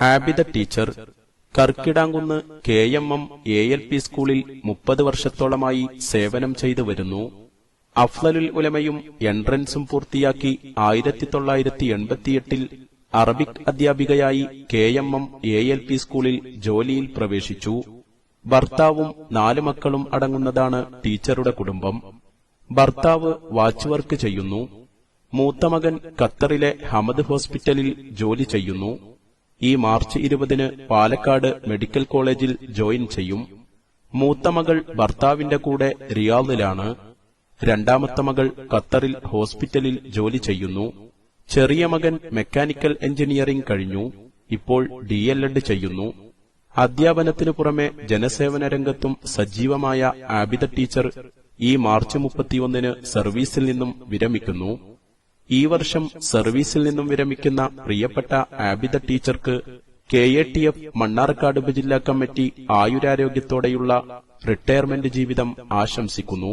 Abida teacher Karkidamkunnu K M M A L P സ്കൂളിൽ മുപ്പത് വർഷത്തോളമായി സേവനം ചെയ്തു വരുന്നു. അഫ്ലലുൽ ഉലമയും എൻട്രൻസും പൂർത്തിയാക്കി ആയിരത്തി തൊള്ളായിരത്തി എൺപത്തിയെട്ടിൽ Arabic അധ്യാപികയായി K M M A L P സ്കൂളിൽ ജോലിയിൽ പ്രവേശിച്ചു. ഭർത്താവും നാല് മക്കളും അടങ്ങുന്നതാണ് ടീച്ചറുടെ കുടുംബം. ഭർത്താവ് വാച്ച് വർക്ക് ചെയ്യുന്നു. മൂത്തമകൻ ഖത്തറിലെ ഹമദ് ഹോസ്പിറ്റലിൽ ജോലി ചെയ്യുന്നു. ഈ മാർച്ച് ഇരുപതിന് പാലക്കാട് മെഡിക്കൽ കോളേജിൽ ജോയിൻ ചെയ്യും. മൂത്ത മകൾ ഭർത്താവിന്റെ കൂടെ റിയാദിലാണ്. രണ്ടാമത്തെ മകൾ ഖത്തറിൽ ഹോസ്പിറ്റലിൽ ജോലി ചെയ്യുന്നു. ചെറിയ മകൻ മെക്കാനിക്കൽ എഞ്ചിനീയറിംഗ് കഴിഞ്ഞു. ഇപ്പോൾ ഡി എൽ എഡ് ചെയ്യുന്നു. അധ്യാപനത്തിനു പുറമെ ജനസേവന രംഗത്തും സജീവമായ ആബിദ ടീച്ചർ ഈ മാർച്ച് മുപ്പത്തിയൊന്നിന് സർവീസിൽ നിന്നും വിരമിക്കുന്നു. ഈ വർഷം സർവീസിൽ നിന്നും വിരമിക്കുന്ന പ്രിയപ്പെട്ട ആബിദ ടീച്ചർക്ക് K A T F Mannarkkad ഉപജില്ലാ കമ്മിറ്റി ആയുരാരോഗ്യത്തോടെയുള്ള റിട്ടയർമെന്റ് ജീവിതം ആശംസിക്കുന്നു.